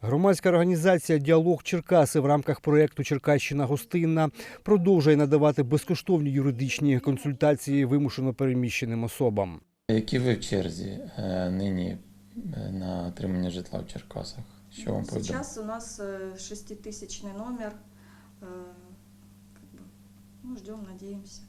Громадська організація Діалог Черкаси в рамках проєкту Черкащина гостинна продовжує надавати безкоштовні юридичні консультації вимушено переміщеним особам. Які ви в черзі е, нині е, на отримання житла в Черкасах? Що вам повідомляють? Сейчас у нас э, шеститысячный номер. э, как бы, Ну, ждем, надеемся.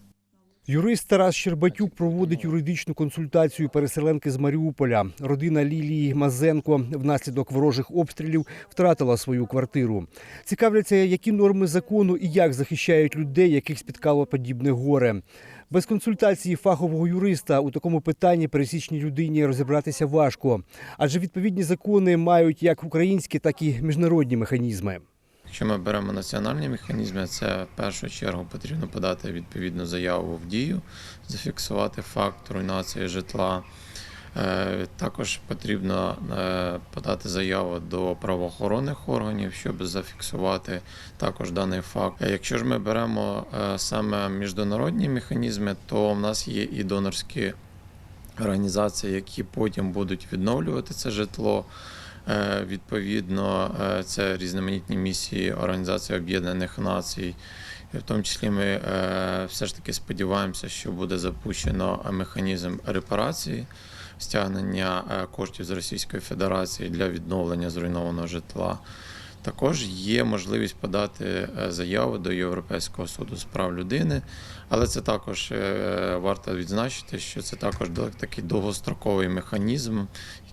Юрист Тарас Щербатюк проводить юридичну консультацію переселенки з Маріуполя. Родина Лілії Мазенко внаслідок ворожих обстрілів втратила свою квартиру. Цікавляться, які норми закону і як захищають людей, яких спіткало подібне горе. Без консультації фахового юриста у такому питанні пересічній людині розібратися важко, адже відповідні закони мають як українські, так і міжнародні механізми. Якщо ми беремо національні механізми, це в першу чергу потрібно подати відповідну заяву в дію, зафіксувати факт руйнації житла. Е, Також потрібно е, подати заяву до правоохоронних органів, щоб зафіксувати також даний факт. Якщо ж ми беремо е, саме міжнародні механізми, то в нас є і донорські організації, які потім будуть відновлювати це житло. Е, Відповідно, е, це різноманітні місії Організації Об'єднаних Націй. В тому числі ми е, все ж таки сподіваємося, що буде запущено механізм репарації, стягнення коштів з Російської Федерації для відновлення зруйнованого житла. Також є можливість подати е, заяву до Європейського суду з прав людини, але це також е, варто відзначити, що це також такий довгостроковий механізм,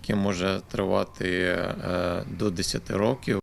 який може тривати е, до 10 років.